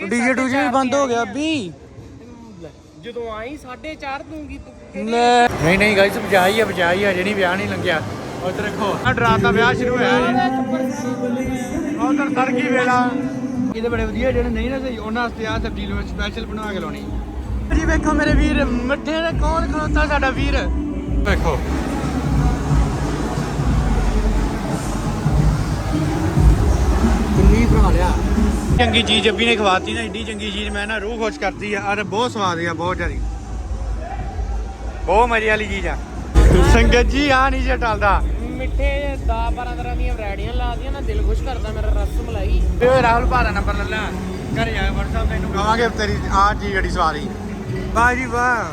DJ ਡੂਜੇ ਵੀ ਬੰਦ ਹੋ ਗਿਆ ਵੀ ਜਦੋਂ ਆਈ 4.5 ਦੂੰਗੀ ਤੂੰ ਲੈ। ਨਹੀਂ ਨਹੀਂ ਗਾਇਸ ਬਚਾਈ ਆ ਬਚਾਈ ਆ ਜਿਹੜੀ ਵਿਆਹ ਨਹੀਂ ਲੰਘਿਆ। ਉਧਰ ਦੇਖੋ ਆ ਡਰਾਤ ਦਾ ਵਿਆਹ ਸ਼ੁਰੂ ਹੋਇਆ। ਉਧਰ ਸਰਗੀ ਵੇਲਾ। ਇਹਦੇ ਬੜੇ ਵਧੀਆ ਜਿਹੜੇ ਨਹੀਂ ਨਾ ਸਹੀ ਉਹਨਾਂ ਵਾਸਤੇ ਆ ਸਬਜ਼ੀ ਨੂੰ ਸਪੈਸ਼ਲ ਬਣਾ ਕੇ ਲਾਉਣੀ। ਜੀ ਵੇਖੋ ਮੇਰੇ ਵੀਰ ਮਿੱਠੇ ਨੇ ਕੌਣ ਖਲੋਤਾ ਸਾਡਾ ਵੀਰ? ਵੇਖੋ ਕਿੰਨੀ ਬਣਾ ਲਿਆ। ਚੰਗੀ ਚੀਜ਼ ਅੱਬੀ ਨੇ ਖਵਾਤੀ ਨਾ ਏਡੀ ਚੰਗੀ ਚੀਜ਼ ਮੈਂ ਨਾ ਰੂਹ ਖੁਸ਼ ਕਰਦੀ ਆ ਅਰੇ ਬਹੁਤ ਸਵਾਦ ਆ ਬਹੁਤ ਜ਼ਿਆਦੀ। ਬਹੁਤ ਮਜ਼ੇ ਵਾਲੀ ਚੀਜ਼ ਆ। ਸੰਗਤ ਜੀ ਆ ਨਹੀਂ ਜੇ ਟਲਦਾ। ਮਿੱਠੇ 10 12 ਤਰ੍ਹਾਂ ਦੀਆਂ ਵੈਰਾਈਟੀਆਂ ਲਾਦੀਆਂ ਨਾ ਦਿਲ ਖੁਸ਼ ਕਰਦਾ ਮੇਰਾ ਰਸ ਮਲਾਈ। ਤੇ ਓਏ ਰਾਹੁਲ ਭਾ ਦਾ ਨੰਬਰ ਲੈ ਲੈ। ਘਰੇ ਜਾ WhatsApp ਮੈਨੂੰ ਕਹਾਂਗੇ ਤੇਰੀ ਆ ਚੀਜ਼ ਜਿਹੜੀ ਸਵਾਦੀ ਵਾਹ ਜੀ ਵਾਹ।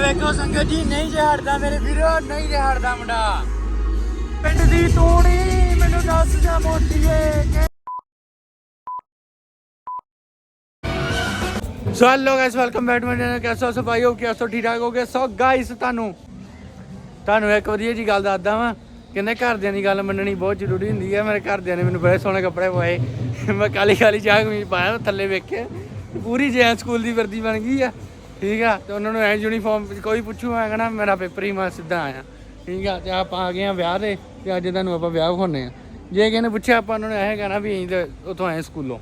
ਵੇਖੋ ਸੰਗਤ ਜੀ ਨਹੀਂ ਜੇ ਹਟਦਾ ਮੇਰੇ ਵੀਰੋ ਨਹੀਂ ਜੇ ਹਟਦਾ ਮੁੰਡਾ। ਪਿੰਡ ਦੀ ਤੂੜੀ ਮੈਨੂੰ ਦੱਸ ਜਾ ਮੋਟੀਏ ਕਿ so hello guys welcome back to my channel ਕਿਵੇਂ ਹੋ ਸਫ਼ਾਈ ਹੋ ਕਿਵੇਂ ਹੋ ਠੀਕ ਠਾਕ ਹੋ ਗਏ? ਸੋ ਗਾਇਸ ਤੁਹਾਨੂੰ ਤੁਹਾਨੂੰ ਇੱਕ ਵਧੀਆ ਜੀ ਗੱਲ ਦੱਸਦਾ ਵਾਂ। ਕਹਿੰਦੇ ਘਰਦਿਆਂ ਦੀ ਗੱਲ ਮੰਨਣੀ ਬਹੁਤ ਜ਼ਰੂਰੀ ਹੁੰਦੀ ਹੈ ਮੇਰੇ ਘਰਦਿਆਂ ਨੇ ਮੈਨੂੰ ਬੜੇ ਸੋਹਣੇ ਕੱਪੜੇ ਪਾਏ। ਮੈਂ ਕਾਲੀ ਕਾਲੀ ਚਾਹ ਕਮੀਜ਼ ਪਾਇਆ ਥੱਲੇ ਵੇਖਿਆ। ਪੂਰੀ ਜੈਨ ਸਕੂਲ ਦੀ ਵਰਦੀ ਬਣ ਗਈ ਆ। ਠੀਕ ਆ? ਤੇ ਉਹਨਾਂ ਨੂੰ ਐ ਯੂਨੀਫਾਰਮ ਕੋਈ ਪੁੱਛੂ, ਮੈਂ ਕਹਣਾ, ਮੇਰਾ ਪੇਪਰ ਹੀ ਮੈਂ ਸਿੱਧਾ ਆਇਆ। ਠੀਕ ਆ? ਤੇ ਆਪਾਂ ਆ ਗਏ ਆ ਵਿਆਹ ਦੇ ਤੇ ਅੱਜ ਤੁਹਾਨੂੰ ਆਪਾਂ ਵਿਆਹ ਵਿਖਾਉਣੇ ਆ। ਜੇ ਕਿਸੇ ਨੇ ਪੁੱਛਿਆ, ਆਪਾਂ ਉਹਨਾਂ ਨੂੰ ਇਹ ਕਹਿਣਾ ਵੀ ਅਸੀਂ ਤੇ ਉਥੋਂ ਆਏ ਸਕੂਲੋਂ।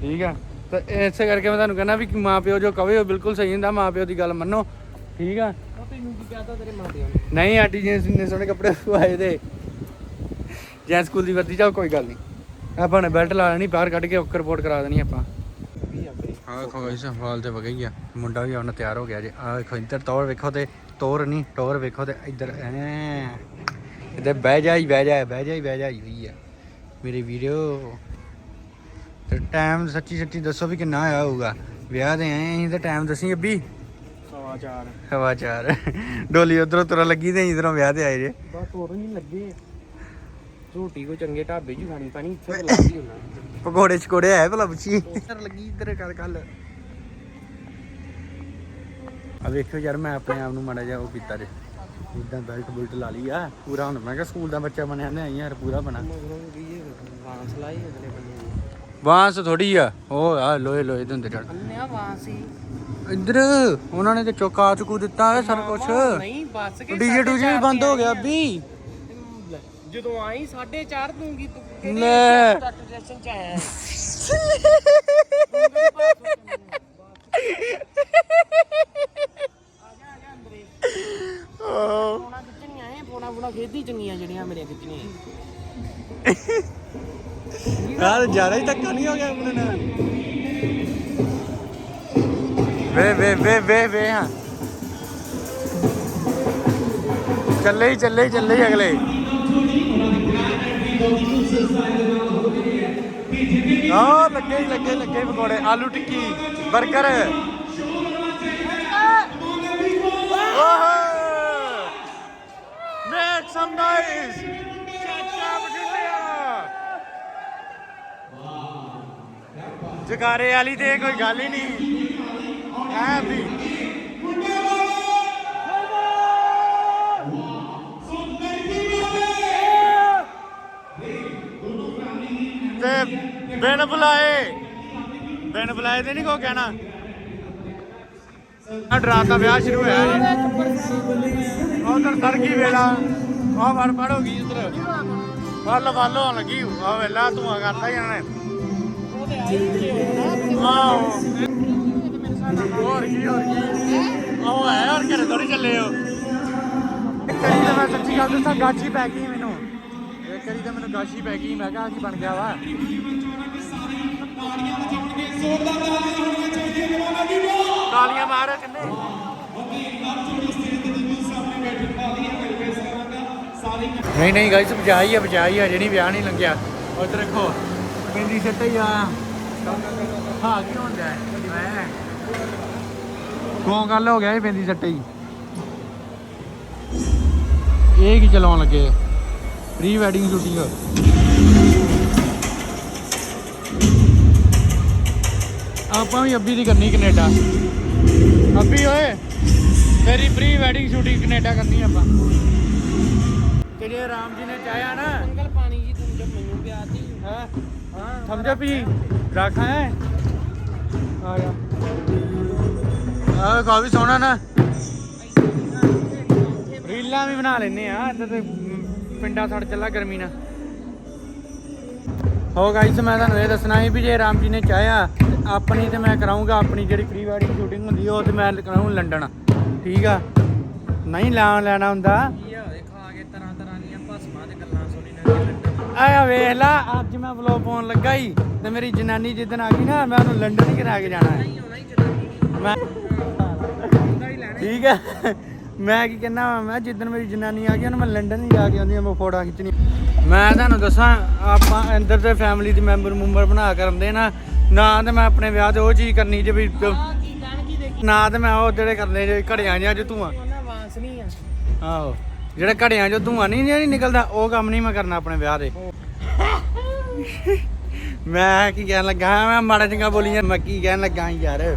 ਠੀਕ ਆ? ਤੇ ਇਸੇ ਕਰਕੇ ਮੈਂ ਤੁਹਾਨੂੰ ਕਹਿੰਦਾ ਵੀ ਮਾਂ ਪਿਓ ਜੋ ਕਵੇ ਉਹ ਬਿਲਕੁਲ ਸਹੀ ਹੁੰਦਾ ਮਾਂ ਪਿਓ ਦੀ ਗੱਲ ਮੰਨੋ। ਠੀਕ ਆ? ਉਹ ਤੈਨੂੰ ਕੀ ਕਹਤਾ ਤੇਰੇ ਮਾਂ ਪਿਓ ਨੇ? ਨਹੀਂ ਆਂਟੀ ਜੀ ਨੇ ਸੋਹਣੇ ਕੱਪੜੇ ਤੇ। ਜੈ ਸਕੂਲ ਦੀ ਵਰਦੀ ਚਾਹ ਕੋਈ ਗੱਲ ਨਹੀਂ। ਆਪਾਂ ਨੇ ਬੈਲਟ ਲਾ ਲੈਣੀ ਬਾਹਰ ਕੱਢ ਕੇ ਓਕੇ ਰਿਪੋਰਟ ਕਰਾ ਦੇਣੀ ਆਪਾਂ। ਹਾਂ ਦੇਖੋ ਗਾਇਸ ਹਾਲ ਤੇ ਵਗਈ ਆ। ਮੁੰਡਾ ਵੀ ਹੁਣ ਤਿਆਰ ਹੋ ਗਿਆ ਜੇ। ਆ ਵੇਖੋ ਇੱਧਰ ਤੌਰ ਵੇਖੋ ਤੇ ਤੋਰ ਨਹੀਂ ਟੋਰ ਵੇਖੋ ਤੇ ਇੱਧਰ ਐ। ਇੱਧਰ ਬਹਿ ਜਾ ਹੀ ਬਹਿ ਜਾ ਬਹਿ ਜਾ ਹੀ ਬਹਿ ਜਾ ਹੀ ਹੋਈ ਆ। ਮੇਰੇ ਵੀਡੀਓ ਤੇ ਟਾਈਮ ਸੱਚੀ ਸੱਚੀ ਦੱਸੋ ਵੀ ਕਿੰਨਾ ਆਇਆ ਹੋਊਗਾ। ਵਿਆਹ ਦੇ ਆਏ ਅਸੀਂ ਤੇ ਟਾਈਮ ਦੱਸੀ ਅੱਬੀ? ਸਵਾ ਚਾਰ। ਹਵਾ ਚਾਰ। ਡੋਲੀ ਉਧਰੋਂ ਤੁਰਨ ਲੱਗੀ ਤੇ ਇਧਰੋਂ ਵਿਆਹ ਤੇ ਆਏ ਜੇ। ਬਸ ਹੋਰ ਨਹੀਂ ਲੱਗੇ। ਝੂਟੀ ਕੋ ਚੰਗੇ ਢਾਬੇ ਜੀ ਖਾਣੀ ਪੈਣੀ ਇੱਥੇ ਤਾਂ ਲੱਗੀ ਹੁੰਦਾ ਪਕੌੜੇ ਛਕੋੜੇ ਆਏ ਭਲਾ ਪੁੱਛੀ ਇੱਧਰ ਲੱਗੀ ਇੱਧਰ ਕਰ ਕੱਲ ਆ ਵੇਖੋ ਯਾਰ ਮੈਂ ਆਪਣੇ ਆਪ ਨੂੰ ਮਾੜਾ ਜਿਹਾ ਉਹ ਕੀਤਾ ਜੇ। ਇਦਾਂ ਬੈਲਟ ਬੁਲਟ ਲਾ ਲਈ ਆ ਪੂਰਾ ਹੁਣ ਮੈਂ ਕਿਹਾ ਸਕੂਲ ਦਾ ਬੱਚਾ ਬਣਿਆ ਨਹੀਂ ਯਾਰ ਪੂਰਾ ਬਣਾ। ਮਗਰੋਂ ਵੀ ਇਹ ਵਾਂਸ ਲਾਈ ਅਗਲੇ ਬੰਦੇ। ਬਾਂਸ ਥੋੜੀ ਆ। ਉਹ ਆ ਲੋਏ ਲੋਏ ਦੇ ਹੁੰਦੇ ਚੜ ਅੰਨਿਆ ਵਾਂਸ ਹੀ। ਇੱਧਰ ਉਹਨਾਂ ਨੇ ਤੇ ਚੌਕਾ ਚੁਕੂ ਦਿੱਤਾ ਹੈ ਸਾਰਾ ਕੁਛ। ਨਹੀਂ ਬੱਸ ਕੇ ਡੀਜੇ ਡੂਜੇ ਵੀ ਬੰਦ ਹੋ ਗਿਆ ਵੀ। ਜਦੋਂ ਆਈ 4.5 ਦੂੰਗੀ ਤੂੰ ਲੈ। ਸਟੇਸ਼ਨ ਚ ਆਇਆ। ਫੋਨਾ ਖੇਦੀ ਚੰਗੀਆਂ ਜਿਹੜੀਆਂ ਮੇਰੀਆਂ ਖਿੱਚਣੀਆਂ ਯਾਰ ਜ਼ਿਆਦਾ ਹੀ ਧੱਕਾ ਨਹੀਂ ਹੋ ਗਿਆ ਆਪਣੇ ਨਾਲ ਵੇ ਵੇ ਵੇ ਵੇ ਵੇ ਹਾਂ ਚੱਲੇ ਹੀ ਚੱਲੇ ਹੀ ਚੱਲੇ ਹੀ ਅਗਲੇ ਆ ਲੱਗੇ ਹੀ ਲੱਗੇ ਲੱਗੇ ਪਕੌੜੇ ਆਲੂ ਟਿੱਕੀ 버ਗਰ ਓਹ ਜਗਾਰੇ ਵਾਲੀ ਤੇ ਕੋਈ ਗੱਲ ਹੀ ਨਹੀਂ। ਹੈ ਵੀ। ਤੇ ਬਿਨ ਬੁਲਾਏ ਬਿਨ ਬੁਲਾਏ ਤੇ ਨਹੀਂ ਕੋ ਕਹਿਣਾ। ਆ ਡਰਾਤ ਦਾ ਵਿਆਹ ਸ਼ੁਰੂ ਹੋਇਆ ਉਧਰ ਸਰਗੀ ਵੇਲਾ। ਆ ਫੜ ਫੜ ਹੋ ਗਈ ਉਧਰ ਫਲ ਫਲ ਹੋਣ ਲੱਗੀ। ਆ ਵੇਲਾ ਧੂਆ ਕਰਦਾ ਹੀ ਜਾਣਾ ਹੋਰ ਕੀ ਹੋਰ ਕੀ ਆਹੋ ਹੈ ਹੋਰ ਕਿਹੜੇ ਥੋੜੀ ਚੱਲੇ ਹੋ ਇੱਕ ਵਾਰੀ ਤਾਂ ਮੈਂ ਸੱਚੀ ਗੱਲ ਦੱਸਾਂ ਗਾਚੀ ਪੈ ਗਈ ਮੈਨੂੰ ਇੱਕ ਵਾਰੀ ਤਾਂ ਮੈਨੂੰ ਗਾਚੀ ਪੈ ਗਈ ਮੈਂ ਕਿਹਾ ਆਹ ਕੀ ਬਣ ਗਿਆ ਵਾ ਤਾਲੀਆਂ ਮਾਰ ਕਿੰਨੇ ਨਹੀਂ ਨਹੀਂ ਗਾਇਸ ਬਚਾਈ ਆ ਬਚਾਈ ਆ ਜਿਹੜੀ ਵਿਆਹ ਨਹੀਂ ਲੰਘਿਆ ਉਧਰ ਦੇਖੋ ਪਿੰਡੀ ਸਿੱਟ ਹੀ ਆ ਹਾਂ ਕੀ ਹੁੰਦਾ ਹੈ ਕੌਣ ਗੱਲ ਹੋ ਗਿਆ ਇਹ ਪਿੰਡੀ ਸੱਟੇ ਹੀ ਇਹ ਕੀ ਚਲਾਉਣ ਲੱਗੇ ਪ੍ਰੀ ਵੈਡਿੰਗ ਸ਼ੂਟਿੰਗ ਆਪਾਂ ਵੀ ਅੱਬੀ ਦੀ ਕਰਨੀ ਕੈਨੇਡਾ ਅੱਬੀ ਓਏ ਤੇਰੀ ਪ੍ਰੀ ਵੈਡਿੰਗ ਸ਼ੂਟਿੰਗ ਕੈਨੇਡਾ ਕਰਨੀ ਆਪਾਂ ਤੇ ਜੇ ਰਾਮ ਜੀ ਨੇ ਚਾਹਿਆ ਨਾ ਅੰਕਲ ਪਾਣੀ ਜੀ ਤੂੰ ਜਦ ਮੈਨੂੰ ਪਿਆਤੀ ਹਾਂ ਹਾਂ ਸਮਝਿਆ ਵੀ ਰੱਖ ਹੈ? ਆ ਗਿਆ ਆ ਕਾਫੀ ਸੋਹਣਾ ਨਾ। ਰੀਲਾਂ ਵੀ ਬਣਾ ਲੈਨੇ ਆ ਇੱਥੇ ਤੇ ਪਿੰਡਾਂ ਸੜ ਚੱਲਾ ਗਰਮੀ ਨਾਲ। ਹੋ ਗਾਈਸ ਮੈਂ ਤੁਹਾਨੂੰ ਇਹ ਦੱਸਣਾ ਸੀ ਵੀ ਜੇ ਰਾਮ ਜੀ ਨੇ ਚਾਹਿਆ ਆਪਣੀ ਤੇ ਮੈਂ ਕਰਾਉਂਗਾ ਆਪਣੀ ਜਿਹੜੀ ਪ੍ਰੀ ਵੈਡਿੰਗ ਸ਼ੂਟਿੰਗ ਹੁੰਦੀ ਉਹ ਤੇ ਮੈਂ ਕਰਾਉਂ ਲੰਡਨ। ਠੀਕ ਆ? ਨਹੀਂ ਲਾਂ ਲੈਣਾ ਹੁੰਦਾ। ਤਰ੍ਹਾਂ ਤਰ੍ਹਾਂ ਦੀਆਂ ਭਸਮਾਂ ਤੇ ਗੱਲਾਂ ਸੁਣੀ ਨਾ ਆਇਆ ਵੇਖ ਲਾ ਅੱਜ ਮੈਂ ਵਲੋਗ ਪਾਉਣ ਲੱਗਾ ਹੀ ਤੇ ਮੇਰੀ ਜਨਾਨੀ ਜਿੱਦਣ ਆ ਗਈ ਨਾ ਮੈਂ ਉਹਨੂੰ ਲੰਡਨ ਹੀ ਕਰਾ ਕੇ ਜਾਣਾ ਹੈ। ਆਉਣਾ ਹੀ ਜਨਾਨੀ ਮੈਂ ਹੁੰਦਾ ਹੀ ਲੈਣਾ ਠੀਕ ਹੈ। ਮੈਂ ਕੀ ਕਹਿੰਦਾ ਵਾਂ, ਮੈਂ ਜਿੱਦਣ ਮੇਰੀ ਜਨਾਨੀ ਆ ਗਈ ਉਹਨੂੰ ਮੈਂ ਲੰਡਨ ਹੀ ਜਾ ਕੇ ਆਉਂਦੀ ਮੈਂ ਫੋਟੋਆਂ ਖਿੱਚਣੀ ਮੈਂ ਤੁਹਾਨੂੰ ਦੱਸਾਂ ਆਪਾਂ ਅੰਦਰ ਦੇ ਫੈਮਿਲੀ ਦੇ ਮੈਂਬਰ ਮੁੰਬਰ ਬਣਾ ਕੇ ਨਾ ਨਾ ਤੇ ਮੈਂ ਆਪਣੇ ਵਿਆਹ ਤੇ ਉਹ ਚੀਜ਼ ਕਰਨੀ ਜੇ ਵੀ ਨਾ ਤੇ ਮੈਂ ਉਹ ਜਿਹੜੇ ਕਰਨੇ ਜੇ ਘੜਿਆਂ ਜਾਂ ਜੋ ਧੂਆਂ। ਉਹਨਾਂ ਵਾਂਸ ਨਹੀਂ ਆ। ਆਹੋ। ਜਿਹੜੇ ਘੜਿਆਂ ਜੋ ਧੂਆਂ ਨਹੀਂ ਜਿਹੜੀ ਨਿਕਲਦਾ, ਉਹ ਕੰਮ ਨਹੀਂ ਮੈਂ ਕਰਨਾ ਆਪਣੇ ਵਿਆਹ ਦੇ। ਮੈਂ ਕੀ ਕਹਿਣ ਲੱਗਾ ਮੈਂ ਮਾੜਾ ਚੰਗਾ ਬੋਲੀ ਜਾਂ ਮੈਂ ਕੀ ਕਹਿਣ ਲੱਗਾ ਹਾਂ ਯਾਰ।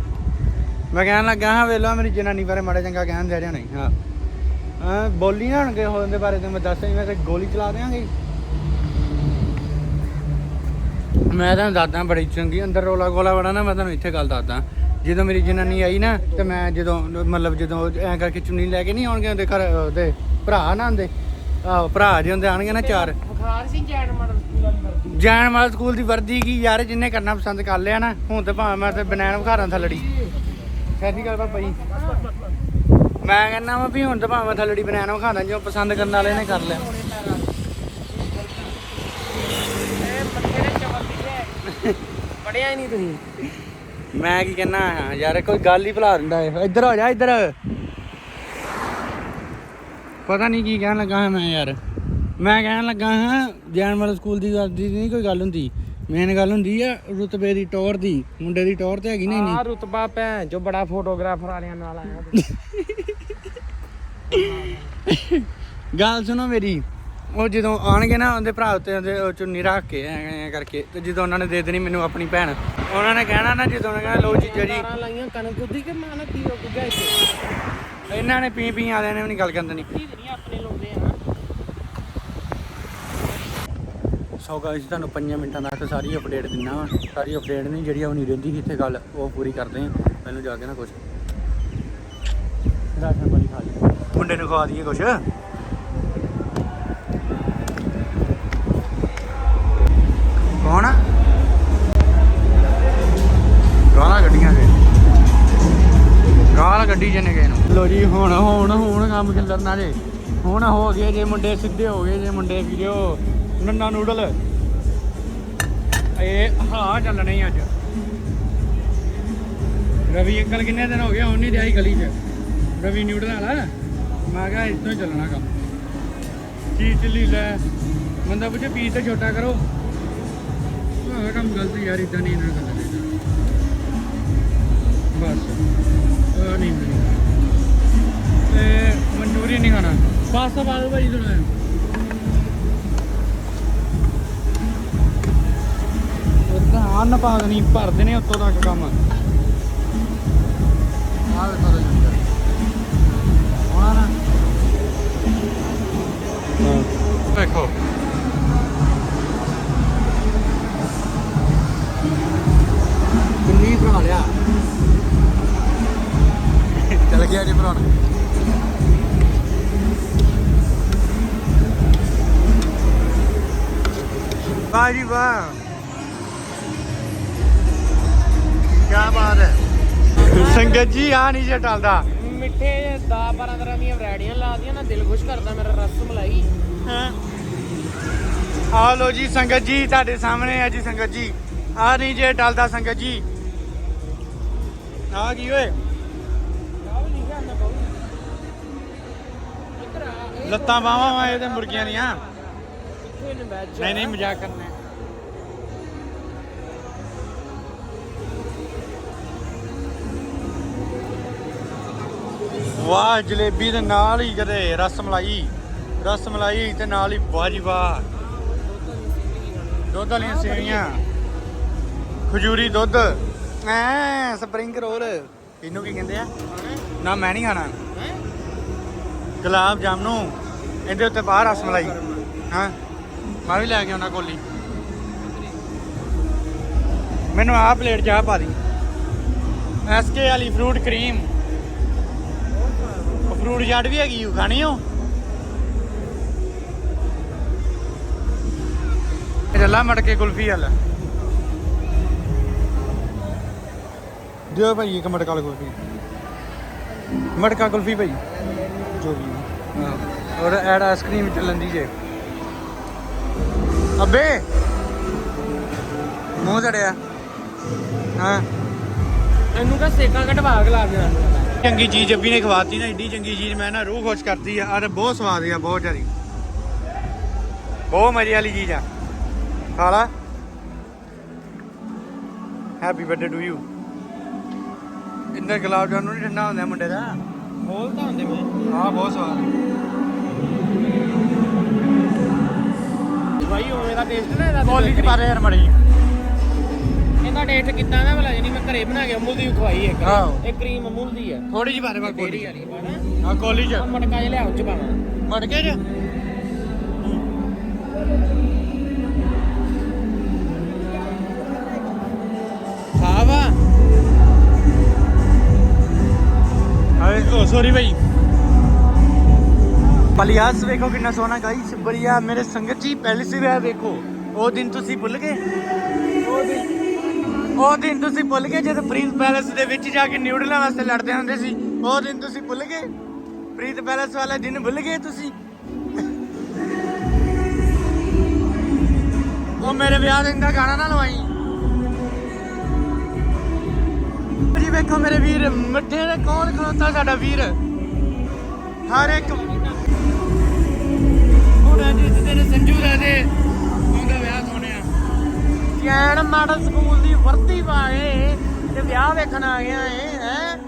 ਮੈਂ ਕਹਿਣ ਲੱਗਾ ਹਾਂ ਵੇਲੋ ਮੇਰੀ ਜਨਾਨੀ ਬਾਰੇ ਮਾੜਾ ਚੰਗਾ ਕਹਿਣ ਦੇ ਰਿਹਾ ਨਹੀਂ, ਹਾਂ। ਹਾਂ, ਬੋਲੀ ਨਾ ਹੋਣਗੇ ਹੋਣ ਦੇ ਬਾਰੇ ਤੇ ਮੈਂ ਦੱਸ ਹੀ, ਮੈਂ ਤੇ ਗੋਲੀ ਚਲਾ ਦਿਆਂਗੇ। ਮੈਂ ਤੁਹਾਨੂੰ ਦੱਸਦਾ, ਬੜੀ ਚੰਗੀ, ਅੰਦਰ ਰੋਲਾ ਗੋਲਾ ਬੜਾ ਨਾ, ਮੈਂ ਤੁਹਾਨੂੰ ਇੱਥੇ ਗੱਲ ਦੱਸਦਾ। ਜਦੋਂ ਮੇਰੀ ਜਨਾਨੀ ਆਈ ਨਾ ਤੇ ਮੈਂ ਜਦੋਂ ਮਤਲਬ ਜਦੋਂ ਐਂ ਕਰਕੇ ਚੁੰਨੀ ਲੈ ਕੇ ਨਹੀਂ ਆਉਣਗੇ ਉਹਦੇ ਘਰ ਉਹਦੇ ਭਰਾ ਨਾ ਆਂਦੇ ਆਹੋ ਭਰਾ ਜੀ ਹੁੰਦੇ ਆਣਗੇ ਨਾ ਚਾਰ। ਬੁਖਾਰ ਸੀ ਜੈਨ ਮਾਡਲ ਸਕੂਲ ਅੰਦਰ ਜਾਣ ਵਾਲਾ ਸਕੂਲ ਦੀ ਵਰਦੀ ਕੀ ਯਾਰ ਜਿੰਨੇ ਕਰਨਾ ਪਸੰਦ ਕਰ ਲਿਆ ਨਾ ਹੁਣ ਤੇ ਭਾਵੇਂ ਮੈਂ ਤੇ ਬਨੈਣ ਵਿਖਾਰਾਂ ਥੱਲੜੀ। ਸੈਦੀ ਗੱਲ ਜੀ ਮੈਂ ਕਹਿੰਦਾ ਵਾ ਵੀ ਹੁਣ ਤੇ ਭਾਵੇਂ ਥੱਲੜੀ ਬਨੈਣ ਵਿਖਾਣਾ ਜੋ ਪਸੰਦ ਕਰਨ ਵਾਲੇ ਨੇ ਕਰ ਲਿਆ। ਪੜਿਆ ਹੀ ਨਹੀਂ ਤੁਸੀਂ। ਮੈਂ ਕੀ ਕਹਿਣਾ ਯਾਰ ਕੋਈ ਗੱਲ ਹੀ ਭੁਲਾ ਦਿੰਦਾ ਏ ਇੱਧਰ ਹੋ ਜਾ ਇੱਧਰ। ਪਤਾ ਨਹੀਂ ਕੀ ਕਹਿਣ ਲੱਗਾ ਹਾਂ ਮੈਂ ਯਾਰ। ਮੈਂ ਕਹਿਣ ਲੱਗਾ ਹਾਂ ਜੈਨਮਲ ਸਕੂਲ ਦੀ ਗੱਲ ਦੀ ਨਹੀਂ ਕੋਈ ਗੱਲ ਹੁੰਦੀ। ਮੇਨ ਗੱਲ ਹੁੰਦੀ ਆ ਰੁਤਬੇ ਦੀ ਟੌਰ ਦੀ ਮੁੰਡੇ ਦੀ ਟੌਰ ਤੇ ਹੈਗੀ ਨਹੀਂ ਆ ਨਹੀਂ ਰੁਤਬਾ ਭੈਣ ਜੋ ਬੜਾ ਫੋਟੋਗ੍ਰਾਫਰ ਵਾਲਿਆਂ ਨਾਲ ਆਇਆ। ਗੱਲ ਸੁਣੋ ਮੇਰੀ। ਉਹ ਜਦੋਂ ਆਣਗੇ ਨਾ ਉਹਦੇ ਭਰਾ ਉੱਤੇ ਉਹਦੇ ਉਹ ਚੁੰਨੀ ਰੱਖ ਕੇ ਐਂ ਕਰਕੇ ਤੇ ਜਦੋਂ ਉਹਨਾਂ ਨੇ ਦੇ ਦੇਣੀ ਮੈਨੂੰ ਆਪਣੀ ਭੈਣ ਉਹਨਾਂ ਨੇ ਕਹਿਣਾ ਨਾ ਜਦੋਂ ਉਹਨਾਂ ਨੇ ਕਹਿਣਾ ਲਓ ਜੀਜਾ। ਜੀ ਤਾਰਾਂ ਲਾਈਆਂ ਕਣਕ ਉਦੀ ਕਿ ਮਾਨਾ ਕੀ ਹੋ ਗਿਆ ਇੱਥੇ ਇਹਨਾਂ ਨੇ ਪੀ ਪੀ ਵਾਲਿਆਂ ਨੇ ਵੀ ਨਹੀਂ ਗੱਲ ਕਰਨ ਦੇਣੀ। ਕੀ ਨਹੀਂ ਆਪਣੇ ਲਾਉਂਦੇ ਆ ਸੋ ਗਾਇਸ ਤੁਹਾਨੂੰ 5 ਮਿੰਟਾਂ ਤੱਕ ਸਾਰੀ ਅਪਡੇਟ ਦਿੰਨਾ ਵਾ। ਸਾਰੀ ਅਪਡੇਟ ਨਹੀਂ ਜਿਹੜੀ ਉਹ ਨਹੀਂ ਰਹਿੰਦੀ ਇੱਥੇ ਗੱਲ ਉਹ ਪੂਰੀ ਕਰਦੇ ਆ। ਮੈਨੂੰ ਜਾ ਕੇ ਨਾ ਕੁਝ ਰਾਸ਼ਨ ਪਾਣੀ ਖਾ ਲਈ। ਮੁੰਡੇ ਨੂੰ ਖਵਾ ਦਈਏ ਕੁਝ ਗਾਲ ਗੱਡੀ ਜਨੇ ਗਏ ਨੂੰ। ਲੋ ਜੀ, ਹੁਣ ਹੁਣ ਹੁਣ ਕੰਮ ਚੱਲਣਾ ਜੇ ਹੁਣ ਹੋ ਗਏ ਜੇ ਮੁੰਡੇ ਸਿੱਧੇ ਹੋ ਗਏ, ਜੇ ਮੁੰਡੇ ਵੀਰੋ। ਨੰਨਾ ਨੂਡਲ। ਇਹ ਹਾਂ ਚੱਲਣੇ ਹੀ ਅੱਜ। ਰਵੀ ਅੰਕਲ ਕਿੰਨੇ ਦਿਨ ਹੋ ਗਏ, ਹੁਣ ਨਹੀਂ ਦਿਆਈ ਗਲੀ 'ਚ। ਰਵੀ ਨੂਡਲ ਵਾਲਾ। ਮੈਂ ਕਿਹਾ ਇਸ ਤੋਂ ਹੀ ਚੱਲਣਾ ਕੰਮ। ਚੀਜ਼ ਚਿੱਲੀ ਲੈ। ਬੰਦਾ ਪੁੱਛੇ, ਪੀਸ ਤੇ ਛੋਟਾ ਕਰੋ। ਆਹ ਕੰਮ ਗਲਤ ਯਾਰ ਇਦਾਂ ਨਹੀਂ ਨਾ ਕਰਨਾ। ਬਸ। ਉਹ ਨਹੀਂ ਮਿਲਣੀ ਤੇ ਮਨਚੂਰੀਅਨ ਨਹੀਂ ਖਾਣਾ। ਪਾਸਤਾ ਪਾ ਦਿਓ ਭਾਈ ਥੋੜਾ ਉਹਦਾ ਅੰਨ ਪਾ ਦੇਣੀ ਭਰਦੇ ਨੇ ਉੱਤੋਂ ਤੱਕ ਕੰਮ। ਆਹ ਤਾਂ ਜੀ। ਹੋਣਾ ਨਾ। ਵੇਖੋ ਕਿੰਨੀ ਬਣਾ ਲਿਆ। ਗਿਆ ਜੀ ਬਣਾਉਣ। ਵਾਹ ਜੀ ਵਾਹ। ਕੀ ਬਾਤ ਹੈ। ਸੰਗਤ ਜੀ ਆ ਨਹੀਂ ਜੇ ਟਲਦਾ। ਮਿੱਠੇ 10 12 ਤਰ੍ਹਾਂ ਦੀਆਂ ਵੈਰਾਈਟੀਆਂ ਲਾਦੀਆਂ ਨਾ ਦਿਲ ਖੁਸ਼ ਕਰਦਾ ਮੇਰਾ ਰਸ ਮਲਾਈ। ਆ ਲੋ ਜੀ ਸੰਗਤ ਜੀ ਤੁਹਾਡੇ ਸਾਹਮਣੇ ਆ ਜੀ ਸੰਗਤ ਜੀ। ਆ ਨਹੀਂ ਜੇ ਟਲਦਾ ਸੰਗਤ ਜੀ। ਆ ਕੀ ਓਏ? ਲੱਤਾਂ ਬਾਹਾਂ ਵਾ ਇਹਦੇ ਮੁਰਗੀਆਂ ਦੀਆਂ। ਨਹੀਂ ਨਹੀਂ ਮਜ਼ਾਕ ਕਰਨਾ। ਵਾਹ ਜਲੇਬੀ ਦੇ ਨਾਲ ਹੀ ਕਦੇ ਰਸ ਮਲਾਈ। ਰਸ ਮਲਾਈ ਤੇ ਨਾਲ ਹੀ ਵਾਹ ਜੀ ਵਾਹ। ਦੁੱਧ ਵਾਲੀਆਂ ਸੇਵੀਆਂ। ਖਜੂਰੀ ਦੁੱਧ। ਐ ਸਪਰਿੰਗ ਰੋਲ। ਇਹਨੂੰ ਕੀ ਕਹਿੰਦੇ ਆ? ਨਾ ਮੈਂ ਨਹੀਂ ਖਾਣਾ। ਗੁਲਾਬ ਜਾਮਨੂ ਇਹਦੇ ਉੱਤੇ ਬਾਹਰ ਰਸ ਮਲਾਈ। ਹਾਂ? ਮੈਂ ਵੀ ਲੈ ਕੇ ਆਉਣਾ ਕੋਲੀ ਮੈਨੂੰ ਆਹ ਪਲੇਟ ਚਾਹ ਪਾ ਦੀ। ਐਸਕੇ ਵਾਲੀ ਫਰੂਟ ਕਰੀਮ ਫਰੂਟ ਜੜ ਵੀ ਹੈਗੀ, ਉਹ ਖਾਣੀ ਉਹ? ਚੱਲਾ ਮਟਕੇ ਕੁਲਫੀ ਵਾਲਾ। ਦਿਓ ਭਾਈ ਇੱਕ ਮਟਕਾ ਵਾਲੀ ਕੁਲਫੀ। ਮਟਕਾ ਕੁਲਫੀ ਭਾਈ। ਜੋ ਵੀ। ਐਡ ਆਈਸਕ੍ਰੀਮ ਚੱਲਣ ਦੀ ਜੇ। ਅਬੇ! ਮੂੰਹ ਧੜਿਆ ਹਾਂ। ਇਹਨੂੰ ਕਹ ਸੇਕਾ ਘਟਵਾ ਕੇ ਲਾ ਦੇਣਾ ਚੰਗੀ ਚੀਜ਼ ਅੱਬੀ ਨੇ ਖਵਾਤੀ ਨਾ ਏਡੀ ਚੰਗੀ ਚੀਜ਼ ਮੈਂ ਨਾ ਰੂਹ ਖੁਸ਼ ਕਰਦੀ ਆ। ਅਰੇ ਬਹੁਤ ਸਵਾਦ ਆ ਬਹੁਤ ਜ਼ਿਆਦੀ। ਬਹੁਤ ਮਜ਼ੇ ਵਾਲੀ ਚੀਜ਼ ਆ। ਖਾ ਲਾ। Happy birthday to you Inder gulab jamun ਨਹੀਂ ਠੰਡਾ ਹੁੰਦਾ ਮੁੰਡੇ ਦਾ। ਬੋਲਦਾ ਹੁੰਦੇ ਮੈਂ ਹਾਂ ਬਹੁਤ ਸਵਾਦ ਭਾਈ ਉਵੇਂ ਦਾ ਟੇਸਟ ਨਾ ਇਹਦਾ ਪਾ ਦੇ ਯਾਰ ਮੜੀ ਇਹਦਾ ਟੇਸਟ ਕਿੱਦਾਂ ਦਾ ਭਲਾ ਜਣੀ ਮੈਂ ਘਰੇ ਬਣਾ ਕੇ ਅਮੂਲ ਦੀ ਵੀ ਖਵਾਈ ਇੱਕ। ਆਹੋ। ਇਹ ਕਰੀਮ ਅਮੂਲ ਦੀ ਆ ਥੋੜੀ ਜਿਹੀ ਦੇ ਬਾ ਕੋਲੀ ਹਾਂ। ਕੋਲੀ ਚ। ਆ ਮਟਕਾ ਜਿਹਾ ਲਿਆਓ ਚ ਪਾਵਾਂ। ਮਟਕੇ ਚ? ਖਾਵਾ ਸੌਰੀ ਭਾਈ। ਬਲਿਆਸ ਵੇਖੋ ਕਿੰਨਾ ਸੋਹਣਾ ਗਾਈਸ ਬੜੀਆ ਮੇਰੇ ਸੰਗਤ ਜੀ, ਪਹਿਲੇ ਸੀ ਵਿਆਹ ਵੇਖੋ। ਉਹ ਦਿਨ ਤੁਸੀਂ ਭੁੱਲ ਗਏ? ਉਹ ਦਿਨ ਉਹ ਦਿਨ ਤੁਸੀਂ ਭੁੱਲ ਗਏ ਜਦ ਪ੍ਰਿੰਸ ਪੈਲੇਸ ਦੇ ਵਿੱਚ ਜਾ ਕੇ ਨਿਊਡਲਾਂ ਵਾਸਤੇ ਲੜਦੇ ਹੁੰਦੇ ਸੀ? ਉਹ ਦਿਨ ਤੁਸੀਂ ਭੁੱਲ ਗਏ? ਪ੍ਰੀਤ ਪੈਲੇਸ ਵਾਲੇ ਦਿਨ ਭੁੱਲ ਗਏ ਤੁਸੀਂ? ਉਹ ਮੇਰੇ ਵਿਆਹ ਦਿਨ ਦਾ ਗਾਣਾ ਨਾ ਲਵਾਈ। ਜੀ ਮੇਰੇ ਵੀਰ, ਮਿੱਠੇ ਦੇ ਕੌਣ ਖਲੋਤਾ ਸਾਡਾ ਵੀਰ? ਹਰ ਇੱਕ ਉਹਨਾਂ ਜਿਸ ਦਿਨ ਸੰਜੂ ਦਾ ਦੇ ਉਹਦਾ ਵਿਆਹ ਸੋਹਣਿਆ ਜੈਨ ਮਾਡਲ ਸਕੂਲ ਦੀ ਵਰਦੀ ਪਾਏ, ਤੇ ਵਿਆਹ ਵੇਖਣ ਆ ਗਿਆ ਏ ਹੈ?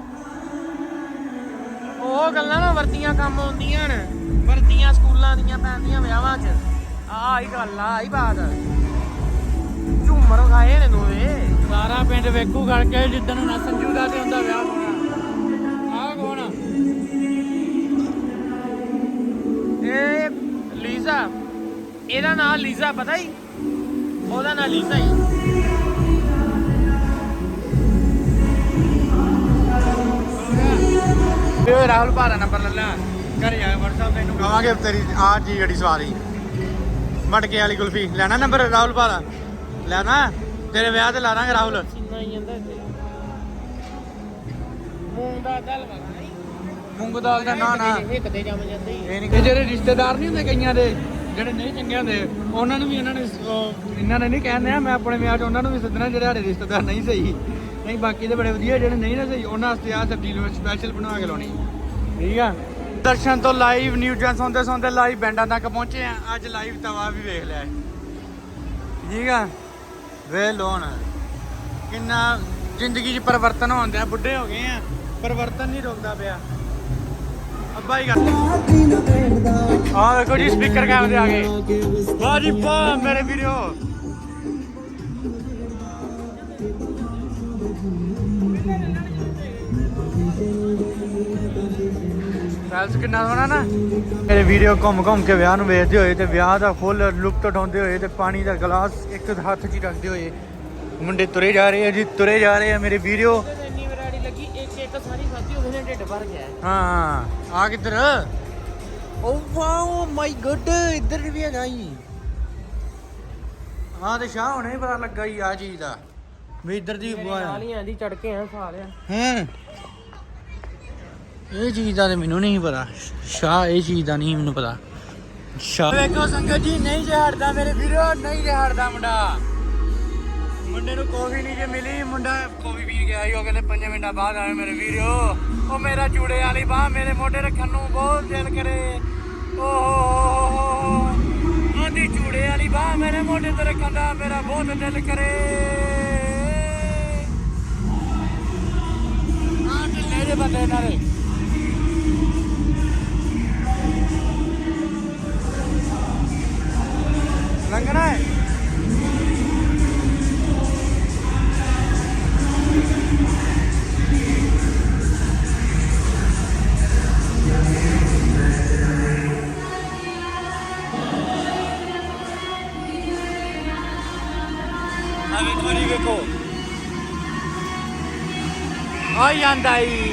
ਉਹ ਗੱਲਾਂ ਨਾ ਵਰਦੀਆਂ ਕੰਮ ਆਉਂਦੀਆਂ ਨੇ। ਵਰਦੀਆਂ ਸਕੂਲਾਂ ਦੀਆਂ ਪੈਂਦੀਆਂ ਵਿਆਹਾਂ 'ਚ। ਆਹ ਹੀ ਗੱਲ ਆ, ਆਹੀ ਬਾਤ ਝੂਮਰ ਖਾਏ ਨੇ ਦੋਵੇਂ। ਸਾਰਾ ਪਿੰਡ ਵੇਖੂ ਕਰਕੇ ਜਿੱਦਣ ਨਾ ਸੰਜੂ ਦਾ ਤੇ ਹੁੰਦਾ ਵਿਆਹ ਹੋਣਾ। ਆਹ ਕੌਣ ਆ? ਇਹ ਲੀਜ਼ਾ। ਇਹਦਾ ਨਾਮ ਲੀਜ਼ਾ ਪਤਾ ਹੀ? ਉਹਦਾ ਨਾਮ ਲੀਜ਼ਾ ਹੀ। ਤੇ ਉਹ ਰਾਹੁਲ ਭਾ ਦਾ ਨੰਬਰ ਲੈ ਲੈ। ਘਰੇ ਜਾ WhatsApp ਤੈਨੂੰ ਕਹਾਂਗੇ ਤੇਰੀ ਆਹ ਚੀਜ਼ ਜਿਹੜੀ ਸਵਾਰੀ। ਮਟਕੇ ਵਾਲੀ ਕੁਲਫੀ। ਲੈਣਾ ਨੰਬਰ ਰਾਹੁਲ ਭਾ ਲੈਣਾ ਤੇਰੇ ਵਿਆਹ ਤੇ ਲਾ ਦਾਂਗੇ ਰਾਹੁਲ। ਸਿੰਨਾ ਹੀ ਜਾਂਦਾ ਇੱਥੇ। ਮੂੰਗ ਦਾ ਦਲ ਵਗਾ ਮੂੰਗ ਦਾਲ ਦਾ ਨਾ ਨਾ। ਇੱਕ ਤੇ ਜੰਮ ਜਾਂਦੇ ਹੀ। ਇਹ ਨਹੀਂ ਜਿਹੜੇ ਰਿਸ਼ਤੇਦਾਰ ਨਹੀਂ ਹੁੰਦੇ ਕਈਆਂ ਦੇ ਜਿਹੜੇ ਨਹੀਂ ਚੰਗੇ ਹੁੰਦੇ ਉਹਨਾਂ ਨੂੰ ਵੀ ਇਹਨਾਂ ਨੇ ਇਹਨਾਂ ਨੇ ਨਹੀਂ ਕਹਿੰਦੇ ਆ ਮੈਂ ਆਪਣੇ ਵਿਆਹ 'ਚ ਉਹਨਾਂ ਨੂੰ ਵੀ ਸੱਦਣਾ ਜਿਹੜੇ ਸਾਡੇ ਰਿਸ਼ਤੇਦਾਰ ਨਹੀਂ ਸਹੀ। ਨਹੀਂ ਬਾਕੀ ਦੇ ਬੜੇ ਵਧੀਆ ਜਿਹੜੇ ਨਹੀਂ ਨਾ ਸਹੀ ਉਹਨਾਂ ਵਾਸਤੇ ਆ ਸਬਜ਼ੀ ਨੂੰ ਸਪੈਸ਼ਲ ਬਣਾ ਕੇ ਲਾਉਣੀ। ਠੀਕ ਆ? ਦਰਸ਼ਨ ਤੋਂ ਲਾਈਵ ਨਿਊਜ਼ਾਂ ਸੁਣਦੇ ਸੁਣਦੇ ਲਾਈਵ ਬੈਂਡਾਂ ਤੱਕ ਪਹੁੰਚੇ ਆ। ਅੱਜ ਲਾਈਵ ਤਵਾ ਵੀ ਵੇਖ ਲਿਆ। ਹੈ। ਠੀਕ ਆ? ਵੇ ਲੋਨ ਕਿੰਨਾ ਜ਼ਿੰਦਗੀ 'ਚ ਪਰਿਵਰਤਨ ਹੁੰਦੇ ਆ ਬੁੱਢੇ ਹੋ ਗਏ ਆ। ਪਰਿਵਰਤਨ ਨਹੀਂ ਰੁਕਦਾ ਪਿਆ। ਅੱਬਾ ਹੀ ਗੱਲ ਆ ਦੇਖੋ ਜੀ ਸਪੀਕਰ ਕੈਮ ਦੇ ਆ ਗਏ। ਵਾਹ ਜੀ ਵਾਹ, ਮੇਰੇ ਵੀਰੋ। ਸੈਲਸ ਕਿੰਨਾ ਸੋਹਣਾ ਨਾ। ਮੇਰੇ ਵੀਡੀਓ ਘੁੰਮ ਘੁੰਮ ਕੇ ਵਿਆਹ ਨੂੰ ਵੇਖਦੇ ਹੋਏ ਤੇ ਵਿਆਹ ਦਾ ਫੁੱਲ ਲੁਕਤ ਉਠਾਉਂਦੇ ਹੋਏ ਤੇ ਪਾਣੀ ਦਾ ਗਲਾਸ ਇੱਕ ਹੱਥ 'ਚ ਹੀ ਰੱਖਦੇ ਹੋਏ ਮੁੰਡੇ ਤੁਰੇ ਜਾ ਰਹੇ ਆ ਜੀ ਤੁਰੇ ਜਾ ਰਹੇ ਆ ਮੇਰੇ ਵੀਡੀਓ ਇੰਨੀ ਵੈਰਾਈਟੀ ਲੱਗੀ ਇੱਕ ਇੱਕ ਸਾਰੀ ਖਾਧੀ ਉਹਦੇ ਢਿੱਡ ਭਰ ਗਿਆ ਹਾਂ ਆ ਕਿੱਧਰ? ਓ ਵਾਓ ਮਾਈ ਗੁੱਡ ਇੱਧਰ ਵੀ ਹੈਗਾ ਹੀ ਹਾਂ ਤੇ ਸ਼ਾਹ ਹੁਣੇ ਪਤਾ ਲੱਗਾ ਹੀ ਆ ਚੀਜ਼ ਦਾ। ਵੀ ਇੱਧਰ ਦੀ ਬੁਆ ਨਾਲ ਹੀ ਆਂਦੀ ਚੜ ਕੇ ਆ ਲਿਆ ਹੈ। ਇਹ ਚੀਜ਼ ਦਾ ਤੇ ਮੈਨੂੰ ਨਹੀਂ ਪਤਾ। ਸ਼ਾਹ, ਇਹ ਚੀਜ਼ ਦਾ ਨਹੀਂ ਮੈਨੂੰ ਪਤਾ। ਸ਼ਾਹ ਵੇਖੋ ਸੰਗਤ ਜੀ, ਨਹੀਂ ਜੇ ਹਟਦਾ ਮੇਰੇ ਵੀਰੋ, ਨਹੀਂ ਜੇ ਹਟਦਾ ਮੁੰਡਾ। ਮੁੰਡੇ ਨੂੰ ਕੋਫੀ ਨਹੀਂ ਜੇ ਮਿਲੀ, ਮੁੰਡਾ ਕੋਫੀ ਪੀਣ ਗਿਆ ਸੀ ਕਹਿੰਦੇ 5 ਮਿੰਟਾਂ ਬਾਅਦ ਆਏ ਮੇਰੇ ਵੀਰੋ। ਉਹ ਮੇਰਾ ਚੂੜੇ ਵਾਲੀ ਬਾਹ ਮੇਰੇ ਮੋਢੇ ਰੱਖਣ ਨੂੰ ਬਹੁਤ ਦਿਲ ਕਰੇ। ਓ ਆਂਦੀ ਚੂੜੇ ਵਾਲੀ ਬਾਹ ਮੇਰੇ ਮੋਢੇ ਤੇ ਰੱਖਣ ਦਾ ਮੇਰਾ ਬਹੁਤ ਦਿਲ ਕਰੇ। ਆ ਢਿੱਲੇ ਜੇ ਬੰਦੇ ਨਾਲੇ なんかない。アイアンダイ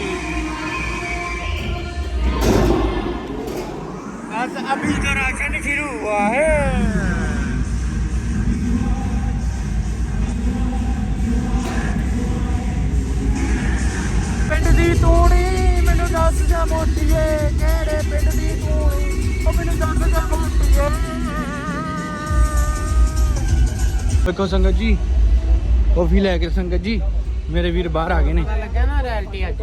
ਵੇਖੋ ਸੰਗਤ ਜੀ ਉਹ ਵੀ ਲੈ ਕੇ ਸੰਗਤ ਜੀ ਮੇਰੇ ਵੀਰ ਬਾਹਰ ਆ ਗਏ ਨੇ। ਲੱਗਿਆ ਨਾ ਰੈਲਿਟੀ ਅੱਜ।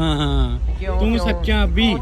ਹਾਂ ਹਾਂ। ਤੂੰ? ਸੱਚਾ ਵੀ।